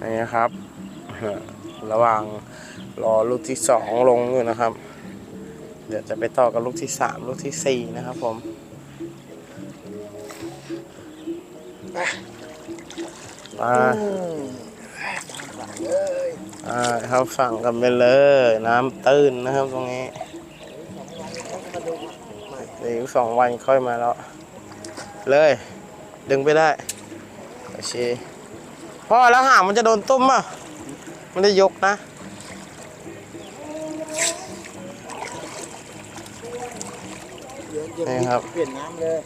นี่นะครับ ระหว่างรอลูกที่สองลงอยู่นะครับ เดี๋ยวจะไปต่อกับลูกที่สามลูกที่สี่นะครับผมมาอ่าเข้าฝั่งกันไปเลย น้ำตื้นนะครับตรงนี้เดี๋ยวสองวันค่อยมาแล้ว เลย ดึงไปได้โอเค พ่อแล้วหางมันจะโดนตุ้มอะมันได้ยกนะ นี่ครับ เปลี่ยนน้ำเลย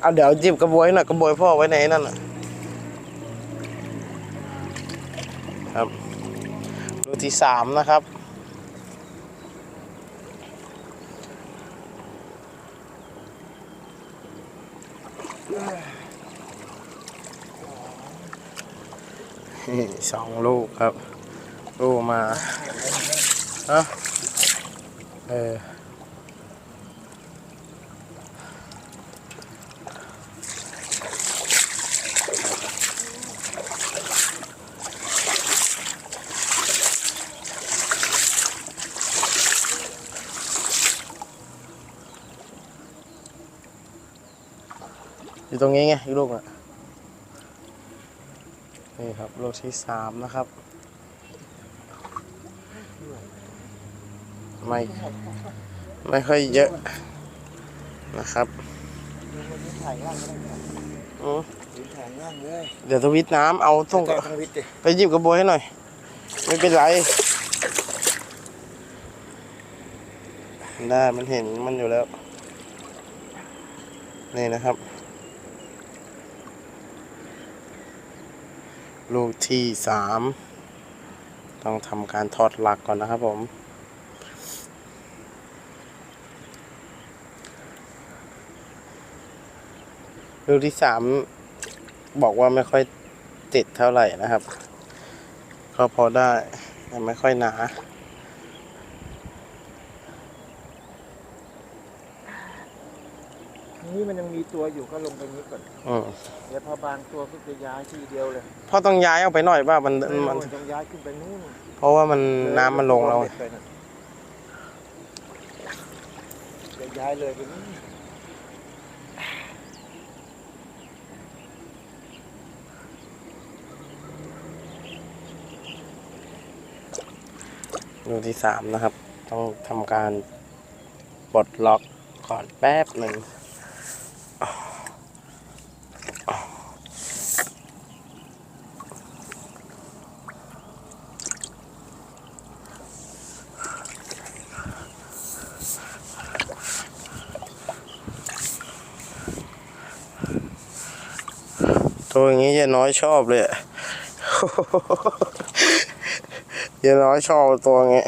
เอาเดี๋ยวจิบกระบวยหน่อยกระบวยพ่อไว้ในนั่นน่ะครับ รูที่สามนะครับ นี่สองลูกครับ ลูกมาฮะเอออยู่ตรงนี้ไงอีกลูกอะ นี่ครับลูกที่สามนะครับ ไม่ ไม่ค่อยเยอะนะครับถ่ายล่างก็ได้อืมถ่ายล่างเลยเดี๋ยวทวิตน้ำเอาส่งแต่ทางวิทย์ดิไปหยิบกระบวยให้หน่อย ไม่เป็นไรได้มันเห็นมันอยู่แล้ว นี่นะครับ ลูกที่สามต้องทำการถอดหลักก่อนนะครับผมลูกที่สามบอกว่าไม่ค่อยติดเท่าไหร่นะครับ ก็พอได้แต่ไม่ค่อยหนา นี่ มันยังมีตัวอยู่ก็ลงไปนี้ก่อนอืมเดี๋ยวพอบางตัวก็จะย้ายทีเดียวเลยพ่อต้องย้ายออกไปหน่อยป่ะมันมันโอ้ยต้องย้ายขึ้นไปนู่นเพราะว่ามันน้ำมันลงแล้วไปน่ะจะย้ายเลยไปนี่ลูกที่สามนะครับ ต้องทำการปลดล็อกก่อนแป๊บหนึ่ง ตัวอย่างนี้ยายน้อยชอบเลยอะยน้อยชอบตัวอย่างงี้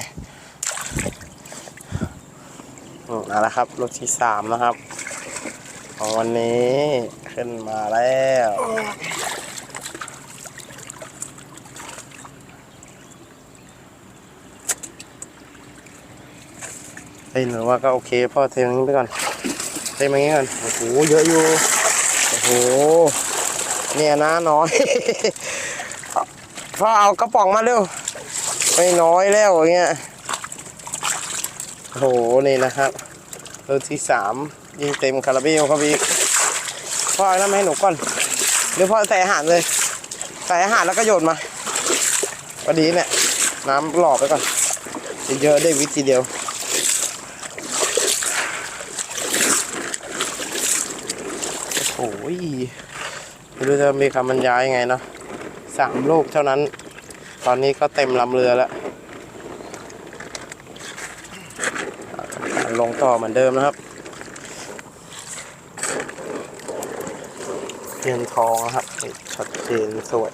อืมเอาละครับลูกที่สามนะครับ ของวันนี้ขึ้นมาแล้วเฮ้ยหนูว่าก็โอเคพ่อเทมันนี้ไปก่อนเทมันนี้ก่อนโอ้โหเยอะอยู่โอ้โห เนี่ยนะน้อย พ่อเอากระป๋องมาเร็ว ไม่น้อยแล้วอย่างเงี้ยโหนี่นะครับลูกที่สามยิงเต็มคาราเบลครับพี่พ่อเอาน้ำมาให้หนูก่อนเดี๋ยวพ่อใส่อาหารเลย ใส่อาหารแล้วก็โยนมาพอดีเนี่ยน้ำหล่อไปก่อนเยอะได้วิธีเดียวโอ้โห ไม่รู้จะมีคำบรรยายยังไงเนาะสามลูกเท่านั้น ตอนนี้ก็เต็มลำเรือแล้ว ลงต่อเหมือนเดิมนะครับเทียนทองนะครับชัดเจนสวย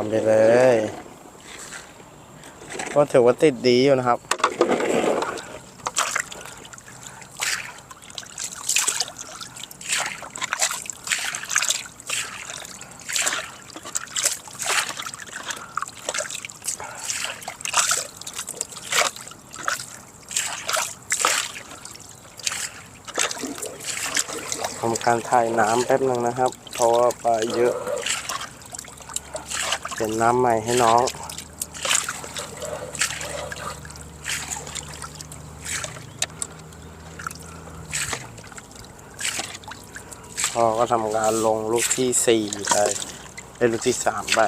กันไปเลย ก็ถือว่าติดดีอยู่นะครับ ทำการถ่ายน้ำแป๊บหนึ่งนะครับ เพราะว่าปลาเยอะ เป็นน้ำใหม่ให้น้อง พ่อก็ทำการลงลูกที่สี่ไปเป็นลูกที่สามไป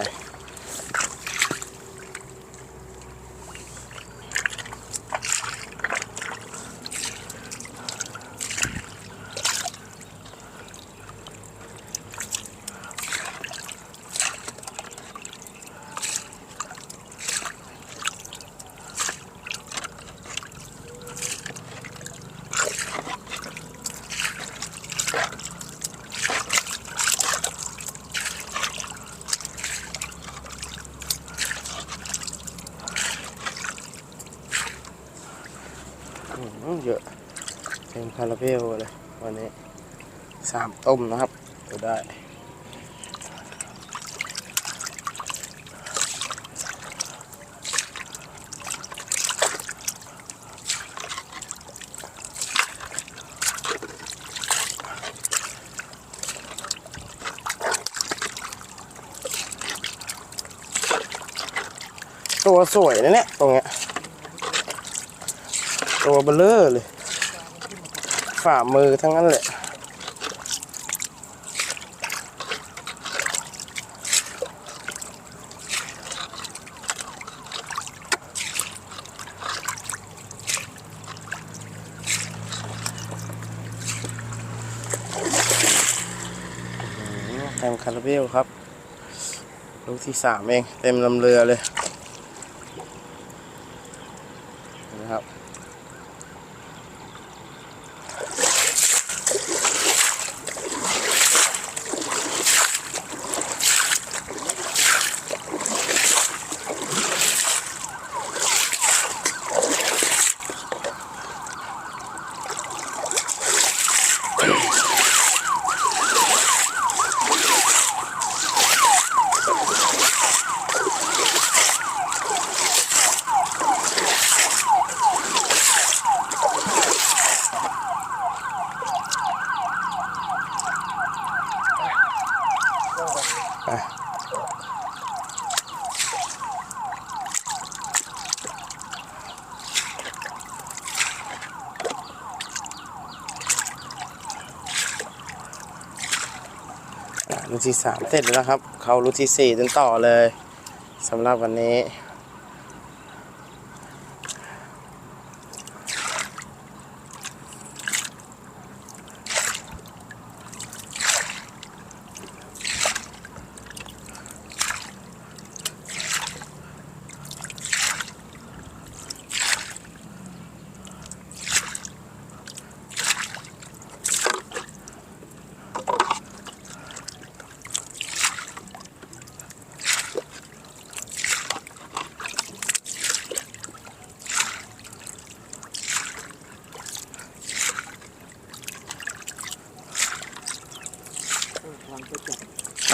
เยอะเต็มคาราเบลเลยวันนี้สามต้มนะครับดูได้ตัวสวยนะเนี่ยตรงเนี้ย ตัวเบลเลอร์เลย ฝ่ามือทั้งนั้นแหละอื้อหือเต็มคาราเบลครับ ลูกที่สามเอง เต็มลำเรือเลยนะครับ ที่สามเสร็จแล้วครับ เข้ารูทที่สี่จนต่อเลยสำหรับวันนี้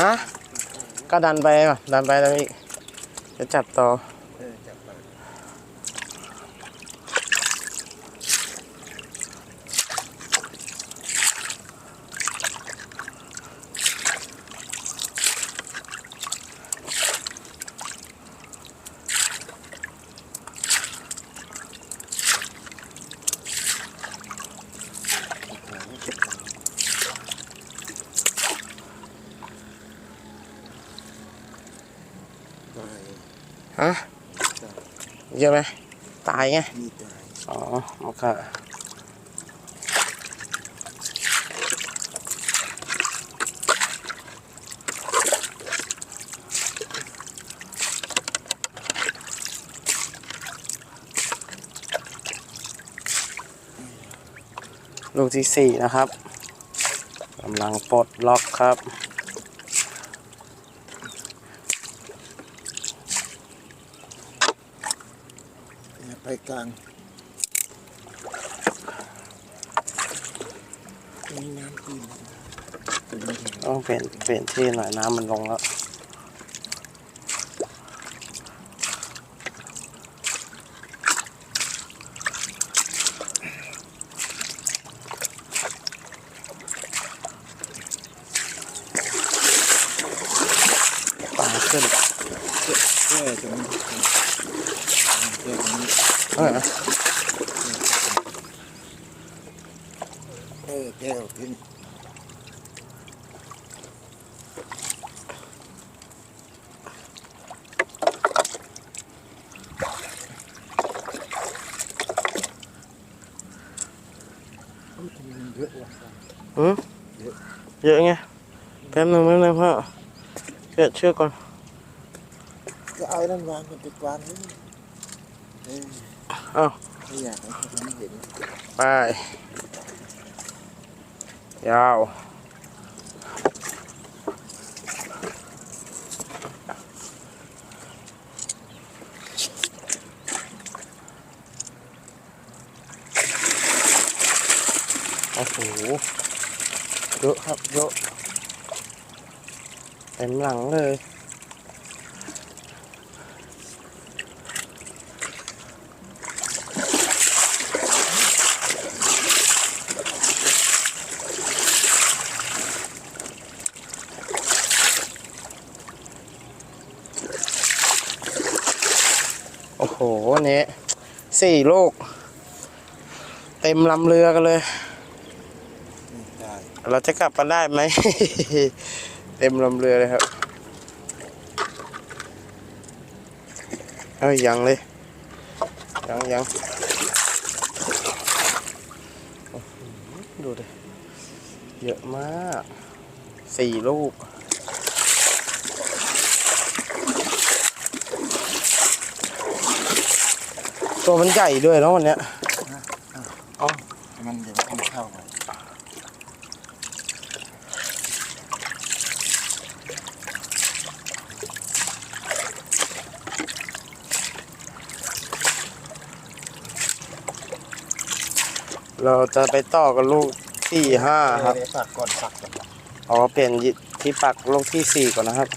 อะก็ดันไปก่อนดันไปแล้วอีกจะจับต่อ เยอะไหมตายไงมีตายอ๋อโอเคลูกที่สี่นะครับกำลังปลดล็อกครับ เนี่ย ไปกลางมีน้ำกินเป็นไม่ได้ต้องเปลี่ยนเปลี่ยนที่หน่อยน้ำมันลงแล้ว เขึ้น แก้ตรงนี้แก้ตรงนี้ เออเออแก้วขึ้นเยอะว่ะอืมเยอะไอเชือกเชือกก่อน ก็เอานั่นวางกันติดวางนี่เออ เอ้า ไม่อยากให้คนเห็น ไปยาวโอ้โหเยอะครับเยอะเต็มหลังเลย โอ้โหวันนี้สี่ลูก เต็มลำเรือกันเลยนี่ได้เราจะกลับกันได้ไหม เต็มลำเรือเลยครับ เอ้ยยังเลย ยังยังโอ้โหดูดิเยอะมากสี่ลูก ตัวมันใหญ่ด้วยเนาะวันเนี้ยมันจะไม่เข้าไปเราจะไปต่อกันลูกที่ห้าครับ เดี๋ยวปักก่อนปักก่อน อ๋อ เปลี่ยนที่ปักลูกที่สี่ก่อนนะครับ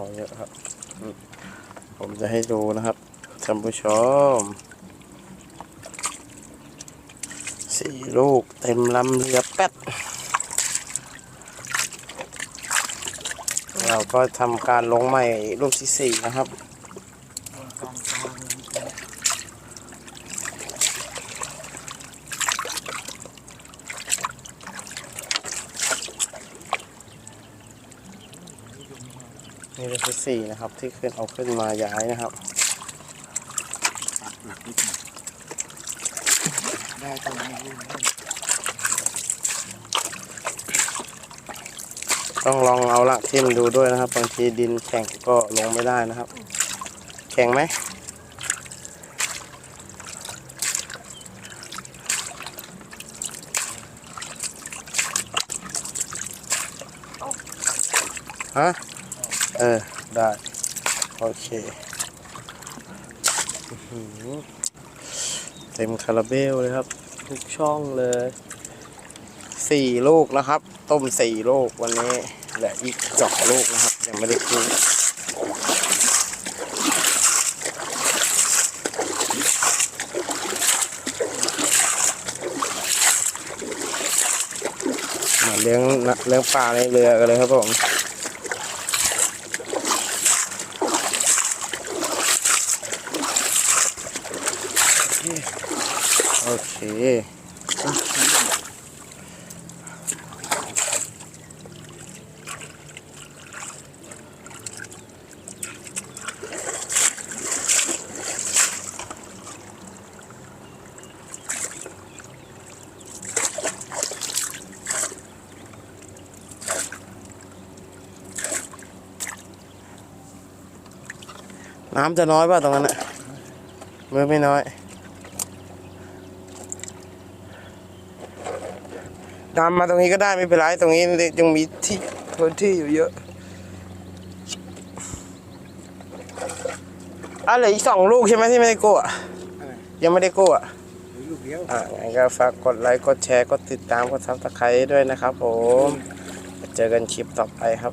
อเยอะครับ ผมจะให้ดูนะครับท่านผู้ชมสี่ลูกเต็มลำเรือแป๊ดเราก็ทำการลงใหม่ลูกที่สี่นะครับ กลางกลาง นี่เลูกที่สี่นะครับ ที่ขึ้นเอาขึ้นมาย้ายนะครับหลักนิดหน่อยได้ตรงนี้ต้องลองเอาลักทิ่มดูด้วยนะครับบางทีดินแข็งก็ลงไม่ได้นะครับ แข็งไหมฮะ เออ ได้ โอเคเต็มคาราเบลเลยครับ ทุกช่องเลยสี่ลูกนะครับ ต้มสี่ลูกวันนี้เหลืออีกสองลูกนะครับ ยังไม่ได้กินมาเลี้ยงเลี้ยงปลาในเรือกันเลยครับผม โอ เค น้ำจะน้อยป่ะตรงนั้นอะเมื่อไม่น้อย ดำมาตรงนี้ก็ได้ไม่เป็นไรตรงนี้ยังมีที่พื้นที่อยู่เยอะอะเหลืออีกสองลูกใช่ไหมที่ไม่ได้โก้อะอะไรยังไม่ได้โก้อะหรือลูกเดียวอะงั้นก็ฝากกดไลค์กดแชร์กดติดตามกดซับสไครต์ด้วยนะครับผมเจอกันคลิปต่อไปครับ